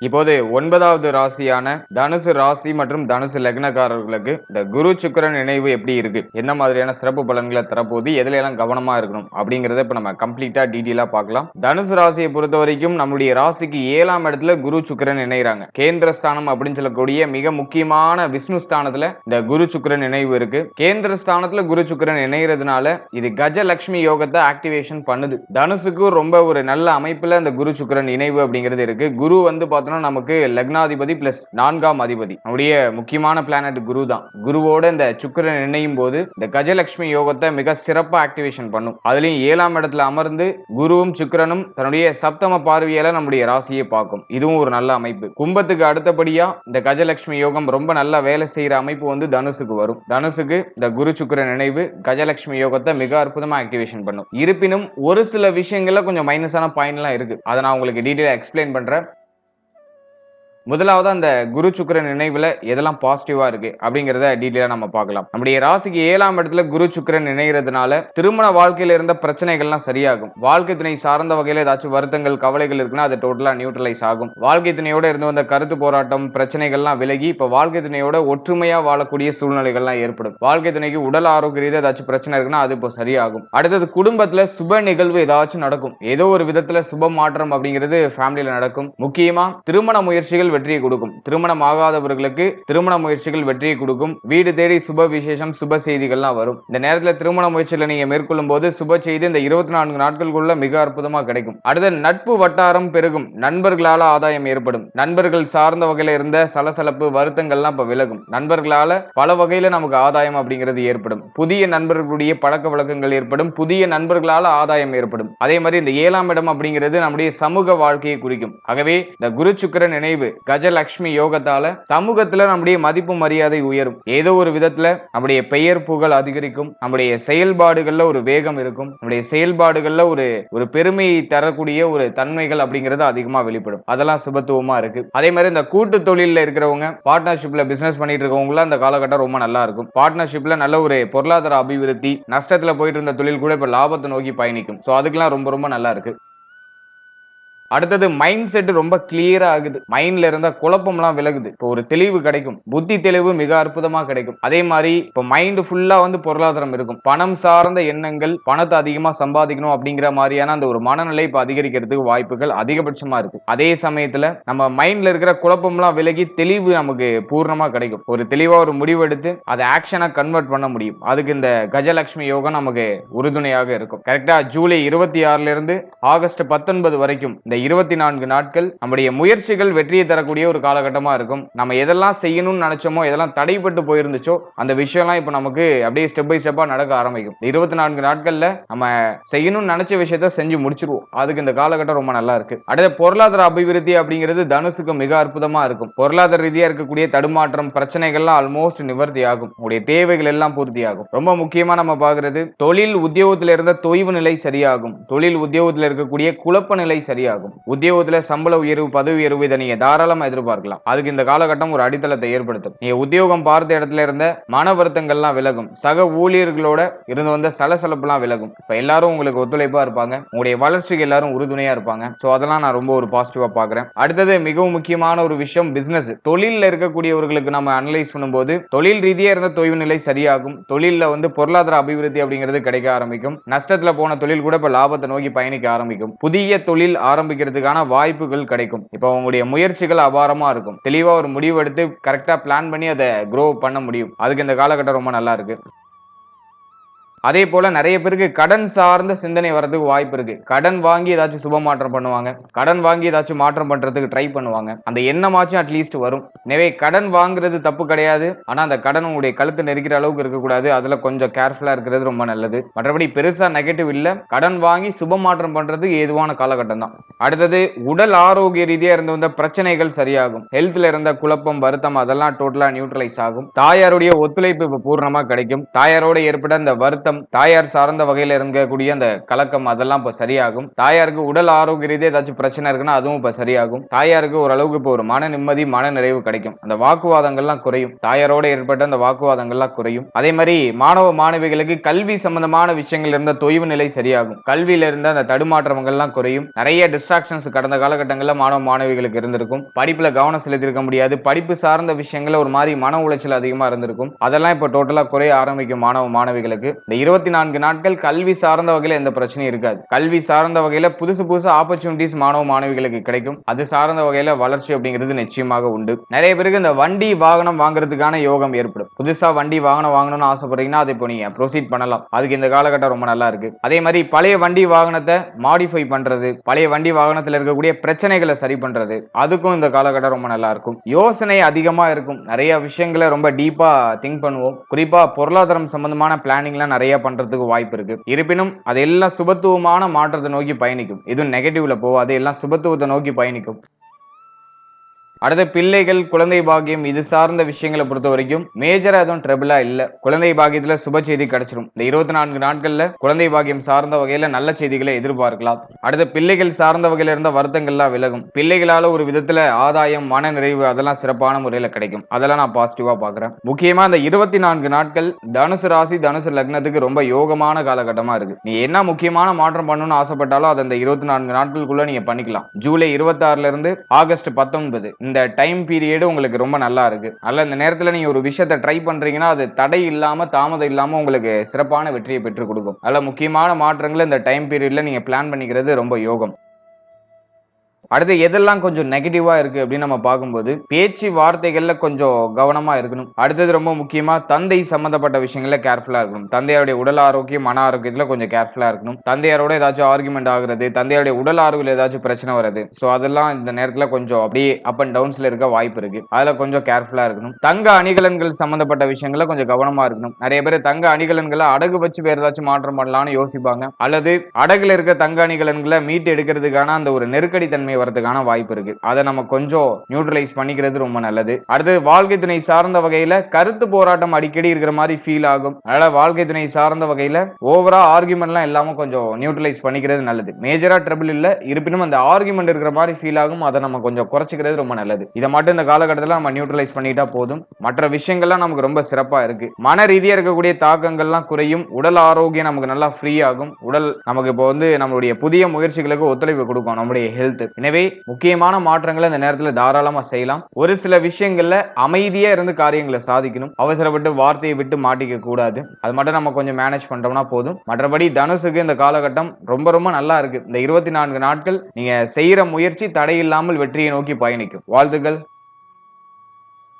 இப்போது ஒன்பதாவது ராசியான தனுசு ராசி மற்றும் தனுசு லக்னக்காரர்களுக்கு இந்த குரு சுக்கிரன் நினைவு எப்படி இருக்கு? என்ன மாதிரியான சிறப்பு பலன்களை தரப்போகுது? எதுல எல்லாம் கவனமா இருக்கணும்? அப்படிங்கறத இப்ப நம்ம கம்ப்ளீட்டா டீட்டெயிலா பார்க்கலாம். தனுசு ராசியை பொறுத்த வரைக்கும் நம்மளுடைய ராசிக்கு ஏழாம் இடத்துல குரு சுக்கிரன் இணைகிறாங்க கேந்திர ஸ்தானம் அப்படின்னு சொல்லக்கூடிய மிக முக்கியமான விஷ்ணு ஸ்தானத்துல இந்த குரு சுக்கிரன் நினைவு இருக்கு. கேந்திர ஸ்தானத்துல குரு சுக்கிரன் இணைகிறதுனால இது கஜலட்சுமி யோகத்தை ஆக்டிவேஷன் பண்ணுது. தனுசுக்கு ரொம்ப ஒரு நல்ல அமைப்புல அந்த குரு சுக்கிரன் இணைவு அப்படிங்கிறது இருக்கு. குரு வந்து பார்த்தோம்னா நமக்கு லக்னாதிபதி பிளஸ் நான்காம் அதிபதி. நம்முடைய முக்கியமான பிளானட் குரு தான் குருவோட இந்த சுக்கிரன் இணையும் போது இந்த கஜலட்சுமி யோகத்தை மிக சிறப்பாக ஆக்டிவேஷன் பண்ணும். அதுலயும் ஏழாம் இடத்துல அமர்ந்து குருவும் சுக்கிரனும் தன்னுடைய சப்தம பார்வையால நம்முடைய ராசியை பார்க்கும். இதுவும் ஒரு நல்ல அமைப்பு. கும்பத்துக்கு அடுத்தபடியா இந்த கஜலட்சுமி யோகம் ரொம்ப நல்லா வேலை செய்யற அமைப்பு வந்து தனுசுக்கு வரும். தனுசுக்கு இந்த குரு சுக்கிரன் நினைவு கஜலட்சுமி யோகத்தை மிக அற்புதமா ஆக்டிவேஷன் பண்ணும். இருப்பினும் ஒரு சில விஷயங்கள்ல கொஞ்சம் மைனஸான பாயிண்ட்லாம் இருக்கு. அதை நான் உங்களுக்கு டீட்டெயிலாக எக்ஸ்பிளைன் பண்றேன். முதலாவது அந்த குரு சுக்கிரன் நினைவுல எதெல்லாம் பாசிட்டிவா இருக்கு அப்படிங்கிறத டீட்டெயிலா நம்ம பார்க்கலாம். நம்முடைய ராசிக்கு ஏழாம் இடத்துல குரு சுக்கிரன் இணைகிறதுனால திருமண வாழ்க்கையில இருந்த பிரச்சனைகள்லாம் சரியாகும். வாழ்க்கை துணை சார்ந்த வகையில ஏதாச்சும் வருத்தங்கள் கவலைகள் இருக்குன்னா அது டோட்டலா நியூட்ரலைஸ் ஆகும். வாழ்க்கை துணையோட இருந்து வந்த கருத்து போராட்டம் பிரச்சனைகள்லாம் விலகி இப்ப வாழ்க்கை துணையோட ஒற்றுமையா வாழக்கூடிய சூழ்நிலைகள்லாம் ஏற்படும். வாழ்க்கை துணைக்கு உடல் ஆரோக்கிய ரீதியா ஏதாச்சும் பிரச்சனை இருக்குன்னா அது இப்போ சரியாகும். அடுத்தது குடும்பத்துல சுப நிகழ்வு ஏதாச்சும் நடக்கும். ஏதோ ஒரு விதத்துல சுப மாற்றம் அப்படிங்கிறது ஃபேமிலியில நடக்கும். முக்கியமா திருமண முயற்சிகள் வெற்றியை கொடுக்கும். திருமணம் ஆகாதவர்களுக்கு திருமண முயற்சிகள் வெற்றியை கொடுக்கும். வீடு தேடி சுப விசேஷம் சுப செய்திகள்லாம் வரும். இந்த நேரத்தில் திருமண முயற்சிகளை நீங்க மேற்கொள்ளும் போது சுப செய்தி இந்த இருபத்தி நான்கு நாட்களுக்குள்ள மிக அற்புதமாக கிடைக்கும். அடுத்த நட்பு வட்டாரம் பெருகும். நண்பர்களால ஆதாயம் ஏற்படும். நண்பர்கள் சார்ந்த வகையில இருந்த சலசலப்பு வருத்தங்கள்லாம் இப்ப விலகும். நண்பர்களால பல வகையில நமக்கு ஆதாயம் அப்படிங்கிறது ஏற்படும். புதிய நண்பர்களுடைய பழக்க வழக்கங்கள் ஏற்படும். புதிய நண்பர்களால ஆதாயம் ஏற்படும். அதே மாதிரி இந்த ஏழாம் இடம் அப்படிங்கிறது நம்முடைய சமூக வாழ்க்கையை குறிக்கும். ஆகவே இந்த குரு சுக்கிர நினைவு கஜலட்சுமி யோகத்தால சமூகத்துல நம்முடைய மதிப்பு மரியாதை உயரும். ஏதோ ஒரு விதத்துல நம்முடைய பெயர் புகழ் அதிகரிக்கும். நம்முடைய செயல்பாடுகள்ல ஒரு வேகம் இருக்கும். நம்முடைய செயல்பாடுகள்ல ஒரு ஒரு பெருமையை தரக்கூடிய ஒரு தன்மைகள் அப்படிங்கிறது அதிகமா வெளிப்படும். அதெல்லாம் சுபத்துவமா இருக்கு. அதே மாதிரி இந்த கூட்டு தொழில இருக்கிறவங்க பார்ட்னர்ஷிப்ல பிசினஸ் பண்ணிட்டு இருக்கவங்கள அந்த காலகட்டம் ரொம்ப நல்லா இருக்கும். பார்ட்னர்ஷிப்ல நல்ல ஒரு பொருளாதார அபிவிருத்தி நஷ்டத்துல போயிட்டு இருந்த தொழில் கூட இப்ப லாபத்தை நோக்கி பயணிக்கும். சோ அதுக்கெல்லாம் ரொம்ப ரொம்ப நல்லா இருக்கு. அடுத்தது மைண்ட் செட் ரொம்ப கிளியரா ஆகுது. மைண்ட்ல இருந்த குழப்பம்லாம் விலகுது. இப்போ ஒரு தெளிவு கிடைக்கும். புத்தி தெளிவு மிக அற்புதமா கிடைக்கும். அதே மாதிரி இப்போ மைண்ட் ஃபுல்லா வந்து பொருளாதாரம் இருக்கும். பணம் சார்ந்த எண்ணங்கள் பணத்தை அதிகமா சம்பாதிக்கணும் அப்படிங்கிற மாதிரியான அந்த ஒரு மனநிலை இப்போ அதிகரிக்கிறதுக்கு வாய்ப்புகள் அதிகபட்சமா இருக்கு. அதே சமயத்துல நம்ம மைண்ட்ல இருக்கிற குழப்பம்லாம் விலகி தெளிவு நமக்கு பூர்ணமா கிடைக்கும். ஒரு தெளிவா ஒரு முடிவு எடுத்து அதை ஆக்ஷனா கன்வெர்ட் பண்ண முடியும். அதுக்கு இந்த கஜலட்சுமி யோகம் நமக்கு உறுதுணையாக இருக்கும். கரெக்டா ஜூலை இருபத்தி ஆறுல இருந்து ஆகஸ்ட் பத்தொன்பது வரைக்கும் இந்த இருபத்தி நான்கு நாட்கள் நம்முடைய முயற்சிகள் வெற்றியை தரக்கூடிய ஒரு காலகட்டமா இருக்கும். நம்ம எதெல்லாம் செய்யணும்னு நினைச்சோமோ எதெல்லாம் தடைப்பட்டு போயிருந்துச்சோ அந்த விஷயம்லாம் இப்போ நமக்கு அப்படியே ஸ்டெப் பை ஸ்டெப்பா நடக்க ஆரம்பிக்கும். இருபத்தி நான்கு நாட்கள்ல நம்ம செய்யணும்னு நினைச்ச விஷயத்த செஞ்சு முடிச்சிருவோம். அதுக்கு இந்த காலகட்டம் ரொம்ப நல்லா இருக்கு. அடுத்த பொருளாதார அபிவிருத்தி அப்படிங்கிறது தனுசுக்கு மிக அற்புதமா இருக்கும். பொருளாதார ரீதியா இருக்கக்கூடிய தடுமாற்றம் பிரச்சனைகள்லாம் ஆல்மோஸ்ட் நிவர்த்தி ஆகும். உங்களுடைய தேவைகள் எல்லாம் பூர்த்தி ஆகும். ரொம்ப முக்கியமா நம்ம பாக்குறது தொழில் உத்தியோகத்தில் இருந்த தொய்வு நிலை சரியாகும். தொழில் உத்தியோகத்தில் இருக்கக்கூடிய குழப்ப நிலை சரியாகும். இருக்கும் உத்தியோகத்துல சம்பள உயர்வு பதவி உயர்வு இதை நீங்க தாராளமா எதிர்பார்க்கலாம். அதுக்கு இந்த காலகட்டம் ஒரு அடித்தளத்தை ஏற்படுத்தும். நீங்க உத்தியோகம் பார்த்த இடத்துல இருந்த மன வருத்தங்கள்லாம் விலகும். சக ஊழியர்களோட இருந்து வந்த சலசலப்புலாம் விலகும். இப்ப எல்லாரும் உங்களுக்கு ஒத்துழைப்பா இருப்பாங்க. உங்களுடைய வளர்ச்சிக்கு எல்லாரும் உறுதுணையா இருப்பாங்க. சோ அதெல்லாம் நான் ரொம்ப ஒரு பாசிட்டிவா பாக்குறேன் அடுத்தது மிகவும் முக்கியமான ஒரு விஷயம் பிசினஸ் தொழில இருக்கக்கூடியவர்களுக்கு நம்ம அனலைஸ் பண்ணும்போது தொழில் ரீதியா இருந்த தொய்வு நிலை சரியாகும். தொழில வந்து பொருளாதார அபிவிருத்தி அப்படிங்கிறது கிடைக்க ஆரம்பிக்கும். நஷ்டத்துல போன தொழில் கூட இப்ப லாபத்தை நோக்கி பயணிக்க ஆரம்பிக்கும். புதிய தொழில் ஆரம்பிக்க ஆரம்பிக்கிறதுக்கான வாய்ப்புகள் கிடைக்கும். இப்போ உங்களுடைய முயற்சிகள் அபாரமா இருக்கும். தெளிவா ஒரு முடிவு எடுத்து கரெக்டா பிளான் பண்ணி அதை க்ரோ பண்ண முடியும். அதுக்கு இந்த காலகட்டம் ரொம்ப நல்லா இருக்கு. அதே போல நிறைய பேருக்கு கடன் சார்ந்த சிந்தனை வரதுக்கு வாய்ப்பு இருக்கு. கடன் வாங்கி ஏதாச்சும் சுப மாற்றம் பண்ணுவாங்க. கடன் வாங்கி ஏதாச்சும் மாற்றம் பண்றதுக்கு ட்ரை பண்ணுவாங்க. அந்த எண்ணமாச்சும் அட்லீஸ்ட் வரும். எனவே கடன் வாங்குறது தப்பு கிடையாது. ஆனா அந்த கடன் உங்களுடைய கழுத்து நெருக்கிற அளவுக்கு இருக்கக்கூடாது. அதுல கொஞ்சம் கேர்ஃபுல்லா இருக்கிறது ரொம்ப நல்லது. மற்றபடி பெருசா நெகட்டிவ் இல்ல. கடன் வாங்கி சுப மாற்றம் பண்றதுக்கு ஏதுவான காலகட்டம் தான். அடுத்தது உடல் ஆரோக்கிய ரீதியா இருந்து வந்த பிரச்சனைகள் சரியாகும். ஹெல்த்ல இருந்த குழப்பம் வருத்தம் அதெல்லாம் டோட்டலா நியூட்ரலைஸ் ஆகும். தாயாருடைய ஒத்துழைப்பு இப்ப பூர்ணமா கிடைக்கும். தாயாரோட ஏற்பட்ட அந்த வருத்தம் தாயார் சார்ந்த வகையில் இருக்கக்கூடிய அந்த கலக்கம் அதெல்லாம் இப்போ சரியாகும். தாயாருக்கு உடல் ஆரோக்கிய ரீதியாக ஏதாச்சும் பிரச்சனை இருக்குன்னா அதுவும் இப்போ சரியாகும். தாயாருக்கு ஓரளவுக்கு இப்போ ஒரு மன நிம்மதி மன நிறைவு கிடைக்கும். அந்த வாக்குவாதங்கள்லாம் குறையும். தாயாரோட ஏற்பட்ட அந்த வாக்குவாதங்கள்லாம் குறையும். அதே மாதிரி மாணவ மாணவிகளுக்கு கல்வி சம்பந்தமான விஷயங்கள் இருந்த தொய்வு நிலை சரியாகும். கல்வியில இருந்த அந்த தடுமாற்றங்கள்லாம் குறையும். நிறைய டிஸ்ட்ராக்ஷன்ஸ் கடந்த காலகட்டங்களில் மாணவ மாணவிகளுக்கு இருந்திருக்கும். படிப்புல கவனம் செலுத்தியிருக்க முடியாது. படிப்பு சார்ந்த விஷயங்கள ஒரு மாதிரி மன உளைச்சல் அதிகமா இருந்திருக்கும். அதெல்லாம் இப்போ டோட்டலா குறைய ஆரம்பிக்கும் மாணவ மாணவிகளுக்கு. இந்த இருபத்தி நான்கு நாட்கள் கல்வி சார்ந்த வகையில் எந்த பிரச்சனையும் இருக்காது. கல்வி சார்ந்த வகையில புதுசு புதுசு ஆப்பர்ச்சுனிட்டிஸ் மாணவ மாணவிகளுக்கு கிடைக்கும். அது சார்ந்த வகையில வளர்ச்சி அப்படிங்கிறது நிச்சயமாக உண்டு. நிறைய பேருக்கு இந்த வண்டி வாகனம் வாங்குறதுக்கான யோகம் ஏற்படும். புதுசா வண்டி வாகனம் வாங்கணும்னு ஆசைப்படுறீங்கன்னா அதை இப்போ நீங்க ப்ரொசீட் பண்ணலாம். அதுக்கு இந்த காலகட்டம் ரொம்ப நல்லா இருக்கு. அதே மாதிரி பழைய வண்டி வாகனத்தை மாடிஃபை பண்றது பழைய வண்டி வாகனத்தில் இருக்கக்கூடிய பிரச்சனைகளை சரி பண்றது அதுக்கும் இந்த காலகட்டம் ரொம்ப நல்லா இருக்கும். யோசனை அதிகமா இருக்கும். நிறைய விஷயங்களை ரொம்ப டீப்பா திங்க் பண்ணுவோம். குறிப்பா பொருளாதாரம் சம்பந்தமான பிளானிங்லாம் நிறைய பண்றதுக்கு வாய்ப்பு இருக்கு. இருப்பினும் அது எல்லாம் சுபத்துவமான மாற்றத்தை நோக்கி பயணிக்கும். இது நெகட்டிவ்ல போகாது. எல்லாம் சுபத்துவத்தை நோக்கி பயணிக்கும். அடுத்த பிள்ளைகள் குழந்தை பாகியம் இது சார்ந்த விஷயங்களை பொறுத்த வரைக்கும் மேஜரா எதுவும் ட்ரபிளா இல்ல. குழந்தை பாகியத்துல சுப செய்தி கிடைச்சிடும் இந்த இருபத்தி நான்கு நாட்கள்ல குழந்தை பாக்கியம் சார்ந்த வகையில நல்ல செய்திகளை எதிர்பார்க்கலாம். அடுத்த பிள்ளைகள் சார்ந்த வகையில இருந்த வருத்தங்கள்லாம் விலகும். பிள்ளைகளால ஒரு விதத்துல ஆதாயம் மன நிறைவு அதெல்லாம் சிறப்பான முறையில கிடைக்கும். அதெல்லாம் நான் பாசிட்டிவா பாக்குறேன் முக்கியமா இந்த இருபத்தி நான்கு நாட்கள் தனுசு ராசி தனுசு லக்னத்துக்கு ரொம்ப யோகமான காலகட்டமா இருக்கு. நீ என்ன முக்கியமான மாற்றம் பண்ணணும்னு ஆசைப்பட்டாலும் அதை இந்த இருபத்தி நான்கு நாட்களுக்குள்ள நீங்க பண்ணிக்கலாம். ஜூலை இருபத்தி ஆறுல இருந்து ஆகஸ்ட் பத்தொன்பது. இந்த டைம் பீரியடு உங்களுக்கு ரொம்ப நல்லா இருக்கு. அதில் இந்த நேரத்தில் நீங்கள் ஒரு விஷயத்தை ட்ரை பண்ணுறீங்கன்னா அது தடை இல்லாமல் தாமதம் இல்லாமல் உங்களுக்கு சிறப்பான வெற்றியை பெற்றுக் கொடுக்கும். அதில் முக்கியமான மாற்றங்களை இந்த டைம் பீரியடில் நீங்கள் பிளான் பண்ணிக்கிறது ரொம்ப யோகம். அடுத்து எதெல்லாம் கொஞ்சம் நெகட்டிவாக இருக்குது அப்படின்னு நம்ம பார்க்கும்போது பேச்சு வார்த்தைகளில் கொஞ்சம் கவனமாக இருக்கணும். அடுத்தது ரொம்ப முக்கியமாக தந்தை சம்மந்தப்பட்ட விஷயங்களில் கேர்ஃபுல்லாக இருக்கணும். தந்தையாருடைய உடல் ஆரோக்கியம் மன ஆரோக்கியத்தில் கொஞ்சம் கேர்ஃபுல்லாக இருக்கணும். தந்தையாரோட ஏதாச்சும் ஆர்குமெண்ட் ஆகுறது தந்தையாருடைய உடல் ஆரோக்கியம் ஏதாச்சும் பிரச்சனை வருது ஸோ அதெல்லாம் இந்த நேரத்தில் கொஞ்சம் அப்படியே அப் அண்ட் டவுன்ஸில் இருக்க வாய்ப்பு இருக்குது அதில் கொஞ்சம் கேர்ஃபுல்லாக இருக்கணும். தங்க அணிகலன்கள் சம்மந்தப்பட்ட விஷயங்களில் கொஞ்சம் கவனமாக இருக்கணும். நிறைய பேர் தங்க அணிகலன்களை அடகு வச்சு வேறு ஏதாச்சும் மாற்றம் பண்ணலாம்னு யோசிப்பாங்க. அல்லது அடகுல இருக்க தங்க அணிகலன்களை மீட்டு எடுக்கிறதுக்கான அந்த ஒரு நெருக்கடி தன்மை வரதுக்கான வாய்ப்பு இருக்கு. அதை நம்ம கொஞ்சம் நியூட்ரலைஸ் பண்ணிக்கிறது ரொம்ப நல்லது. அடுத்து வாழ்க்கை துணை சார்ந்த வகையில கருத்து போராட்டம் அடிக்கடி இருக்கிற மாதிரி ஃபீல் ஆகும். அதனால வாழ்க்கை துணை சார்ந்த வகையில ஓவரா ஆர்குமெண்ட்லாம் இல்லாம கொஞ்சம் நியூட்ரலைஸ் பண்ணிக்கிறது நல்லது. மேஜரா ட்ரபிள் இல்ல. இருப்பினும் அந்த ஆர்குமெண்ட் இருக்கிற மாதிரி ஃபீல் ஆகும். அதை நம்ம கொஞ்சம் குறைச்சிக்கிறது ரொம்ப நல்லது. இதை மட்டும் இந்த காலகட்டத்தில் நம்ம நியூட்ரலைஸ் பண்ணிட்டா போதும். மற்ற விஷயங்கள்லாம் நமக்கு ரொம்ப சிறப்பா இருக்கு. மன ரீதியா இருக்கக்கூடிய தாக்கங்கள்லாம் குறையும். உடல் ஆரோக்கியம் நமக்கு நல்லா ஃப்ரீ ஆகும். உடல் நமக்கு இப்போ வந்து நம்மளுடைய புதிய முயற்சிகளுக்கு ஒத்துழைப்பு கொடுக்கும். நம்முடைய ஹெல்த் எனவே முக்கியமான மாற்றங்களை இந்த நேரத்தில் தாராளமாக செய்யலாம். ஒரு சில விஷயங்களில் அமைதியாக இருந்து காரியங்களை சாதிக்கணும். அவசரப்பட்டு வார்த்தையை விட்டு மாட்டிக்க கூடாது. அது மட்டும் நம்ம கொஞ்சம் மேனேஜ் பண்ணுறோம்னா போதும். மற்றபடி தனுசுக்கு இந்த காலகட்டம் ரொம்ப ரொம்ப நல்லா இருக்கு. இந்த இருபத்தி நான்கு நாட்கள் நீங்கள் செய்கிற முயற்சி தடையில்லாமல் வெற்றியை நோக்கி பயணிக்கும். வாழ்த்துக்கள்.